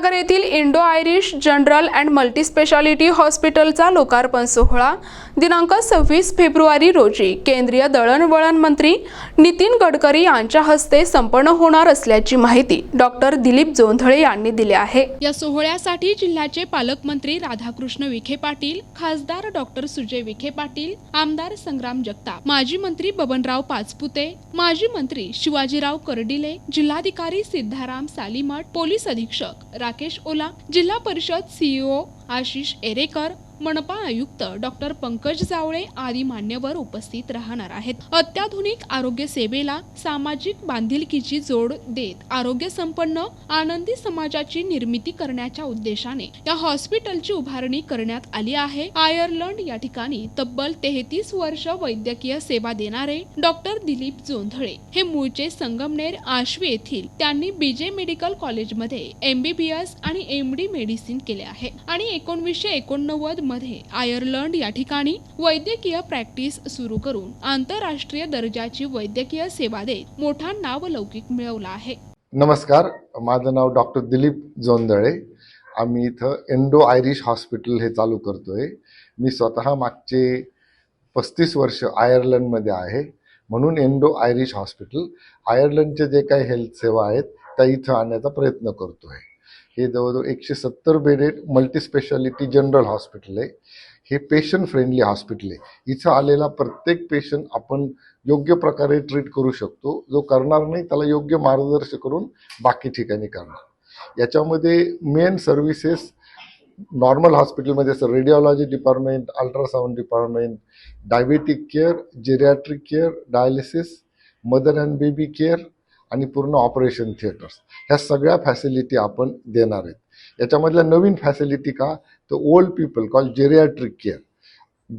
विद्यानगर येथील Indo Irish general and multispeciality हॉस्पिटलचा लोकार्पण सोहळा दिनांक सव्वीस फेब्रुवारी रोजी केंद्रीय दळणवळण मंत्री नितीन गडकरी यांच्या हस्ते संपन्न होणार असल्याची माहिती डॉक्टर दिलीप जोंधळे यांनी दिली आहे. या सोहळ्यासाठी जिल्ह्याचे पालकमंत्री राधाकृष्ण विखे पाटील खासदार डॉक्टर सुजय विखे पाटील आमदार संग्राम जगताप माजी मंत्री बबनराव पाचपुते माजी मंत्री शिवाजीराव कर्डिले जिल्हाधिकारी सिद्धाराम सालीमठ पोलीस अधीक्षक राकेश ओला जिल्हा परिषद सीईओ आशिष एरेकर मनपा आयुक्त डॉक्टर पंकज जावळे आदी मान्यवर उपस्थित राहणार आहेत. अत्याधुनिक आरोग्य सेवेला सामाजिक बांधिलकीची जोड देत आरोग्य संपन्न आनंदी समाजाची निर्मिती करण्याच्या उद्देशाने या हॉस्पिटलची उभारणी करण्यात आली आहे. आयर्लंड या ठिकाणी तब्बल तेहतीस वर्ष वैद्यकीय सेवा देणारे डॉक्टर दिलीप जोंधळे हे मूळचे संगमनेर आश्वी येथील त्यांनी बीजे मेडिकल कॉलेजमध्ये एमबीबीएस आणि एमडी मेडिसिन केले आहे. आणि एकोणवीसशे एकोणनव्वद मध्ये आयर्लंड या ठिकाणी वैद्यकीय प्रॅक्टिस सुरू करून आंतरराष्ट्रीय दर्जाची वैद्यकीय सेवा देत मोठा नावलौकिक मिळवला आहे. नमस्कार माझं नाव डॉक्टर दिलीप जोंदळे आम्ही इथं एंडो आयरिश हॉस्पिटल हे चालू करतोय. मी स्वतः मागचे पस्तीस वर्ष आयर्लंडमध्ये आहे. म्हणून एंडो आयरिश हॉस्पिटल आयर्लंडचे जे काही हेल्थ सेवा आहेत त्या इथं आणण्याचा प्रयत्न करतोय. हे जवळजवळ एकशे सत्तर बेडेड मल्टीस्पेशालिटी जनरल हॉस्पिटल आहे. हे पेशंट फ्रेंडली हॉस्पिटल आहे. इथं आलेला प्रत्येक पेशंट आपण योग्य प्रकारे ट्रीट करू शकतो. जो करणार नाही त्याला योग्य मार्गदर्शन करून बाकी ठिकाणी करणार. याच्यामध्ये मेन सर्व्हिसेस नॉर्मल हॉस्पिटलमध्ये असं radiology department ultrasound department diabetic care geriatric care dialysis mother and baby care आणि पूर्ण ऑपरेशन थिएटर्स. ह्या सगळ्या फॅसिलिटी आपण देणार आहेत. याच्यामधल्या नवीन फॅसिलिटी का? तर old people call geriatric care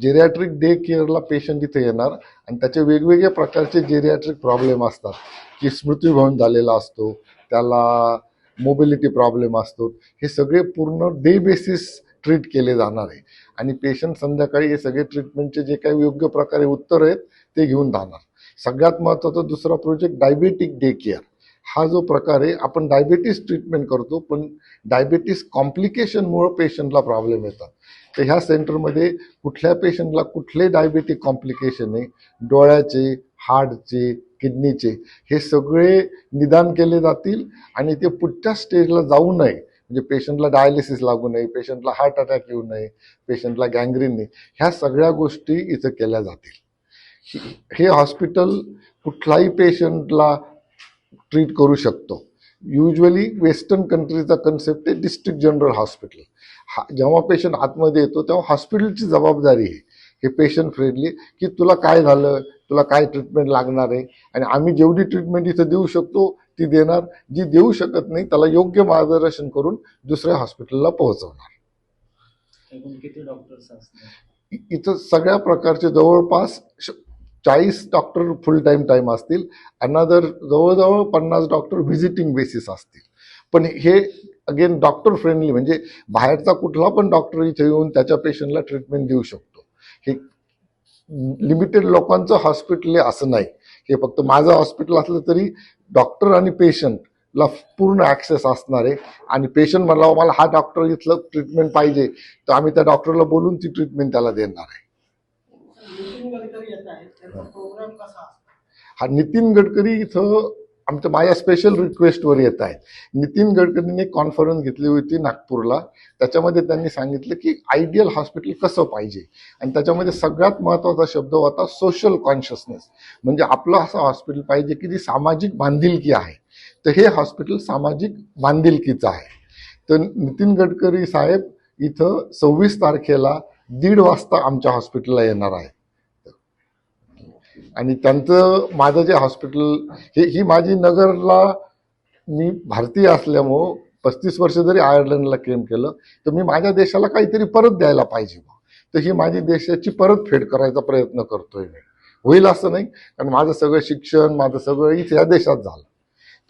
geriatric day केअरला patient तिथे येणार आणि त्याचे वेगवेगळ्या प्रकारचे जेरियाट्रिक प्रॉब्लेम असतात. की स्मृतीभवन झालेला असतो त्याला मोबिलिटी प्रॉब्लेम असतो. हे सगळे पूर्ण डे बेसिस ट्रीट केले जाणार आहे. आणि पेशंट संध्याकाळी हे सगळे ट्रीटमेंटचे जे काही योग्य प्रकारे उत्तर आहेत ते घेऊन जाणार. सगळ्यात महत्त्वाचा दुसरा प्रोजेक्ट डायबेटिक डे केअर हा जो प्रकार आहे आपण डायबेटीस ट्रीटमेंट करतो पण डायबेटीस कॉम्प्लिकेशनमुळं पेशंटला प्रॉब्लेम येतात. तर ह्या सेंटरमध्ये कुठल्या पेशंटला कुठले डायबेटिक कॉम्प्लिकेशन आहे? डोळ्याचे हार्टचे किडनीचे हे सगळे निदान केले जातील आणि ते पुढच्या स्टेजला जाऊ नये. म्हणजे पेशंटला डायलिसिस लागू नये पेशंटला हार्ट अटॅक येऊ नये पेशंटला गँग्रीन नाही. ह्या सगळ्या गोष्टी इथं केल्या जातील. ही- हॉस्पिटल कुठलाही पेशंटला ट्रीट करू शकतो. युजली वेस्टर्न कंट्रीचा कन्सेप्ट आहे डिस्ट्रिक्ट जनरल हॉस्पिटल हा जेव्हा पेशंट आतमध्ये येतो तेव्हा हॉस्पिटलची जबाबदारी आहे. हे पेशंट फ्रेंडली की तुला काय झालं तुला काय ट्रीटमेंट लागणार आहे? आणि आम्ही जेवढी ट्रीटमेंट इथं देऊ शकतो ती देणार. जी देऊ शकत नाही त्याला योग्य मार्गदर्शन करून दुसऱ्या हॉस्पिटलला पोहोचवणार. इथं सगळ्या प्रकारचे जवळपास चाळीस डॉक्टर फुल टाईम टाईम असतील. अनादर जवळजवळ पन्नास डॉक्टर व्हिजिटिंग बेसिस असतील. पण हे अगेन डॉक्टर फ्रेंडली म्हणजे बाहेरचा कुठला पण डॉक्टर इथे येऊन त्याच्या पेशंटला ट्रीटमेंट देऊ शकतो. हे लिमिटेड लोकांचं हॉस्पिटल आहे असं नाही. हे फक्त माझं हॉस्पिटल असलं तरी डॉक्टर आणि पेशंटला पूर्ण ॲक्सेस असणार आहे. आणि पेशंट म्हणला मला हा डॉक्टर इथलं ट्रीटमेंट पाहिजे. तर आम्ही त्या डॉक्टरला बोलून ती ट्रीटमेंट त्याला देणार आहे. गडकरी येत आहेत त्यांचा प्रोग्राम कसा असतो? हा नितीन गडकरी इथं आमच्या माझ्या स्पेशल रिक्वेस्टवर येत आहेत. नितीन गडकरींनी कॉन्फरन्स घेतली होती नागपूरला. त्याच्यामध्ये त्यांनी सांगितलं की आयडियल हॉस्पिटल कसं पाहिजे? आणि त्याच्यामध्ये सगळ्यात महत्त्वाचा शब्द होता सोशल कॉन्शियसनेस म्हणजे आपलं असं हॉस्पिटल पाहिजे की जी सामाजिक बांधिलकी आहे. तर हे हॉस्पिटल सामाजिक बांधिलकीचं आहे. तर नितीन गडकरी साहेब इथं सव्वीस तारखेला दीड वाजता आमच्या हॉस्पिटलला येणार आहे आणि त्यांचं माझं जे हॉस्पिटल हे ही माझी नगरला मी भारतीय असल्यामुळं पस्तीस वर्ष जरी आयर्लंडला क्लेम केलं तर मी माझ्या देशाला काहीतरी परत द्यायला पाहिजे तर ही माझी देशाची परतफेड करायचा प्रयत्न करतोय मी. होईल असं नाही कारण माझं सगळं शिक्षण माझं सगळं इथे या देशात झालं.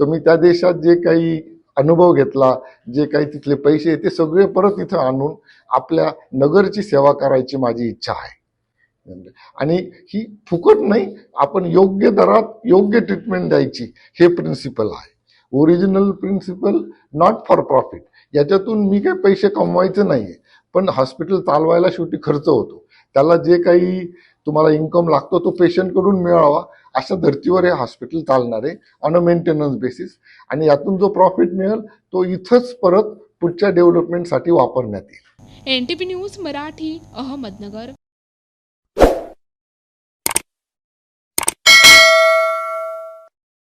तर मी त्या देशात जे काही अनुभव घेतला जे काही तिथले पैसे ते सगळे परत इथं आणून आपल्या नगरची सेवा करायची माझी इच्छा आहे. आणि ही फुकट नाही आपण योग्य दरात योग्य ट्रीटमेंट द्यायची. हे प्रिन्सिपल आहे. Original principle not for profit याच्यातून मी काही पैसे कमवायचे नाहीये. पण हॉस्पिटल चालवायला शेवटी खर्च होतो. त्याला जे काही तुम्हाला इन्कम लागतो तो पेशंटकडून मिळावा. अशा धर्तीवर हे हॉस्पिटल चालणार आहे ऑन अ मेंटेनन्स बेसिस आणि यातून जो प्रॉफिट मिळेल तो इथंच परत पुढच्या डेव्हलपमेंटसाठी वापरण्यात येईल. N T P news Marathi Ahmednagar.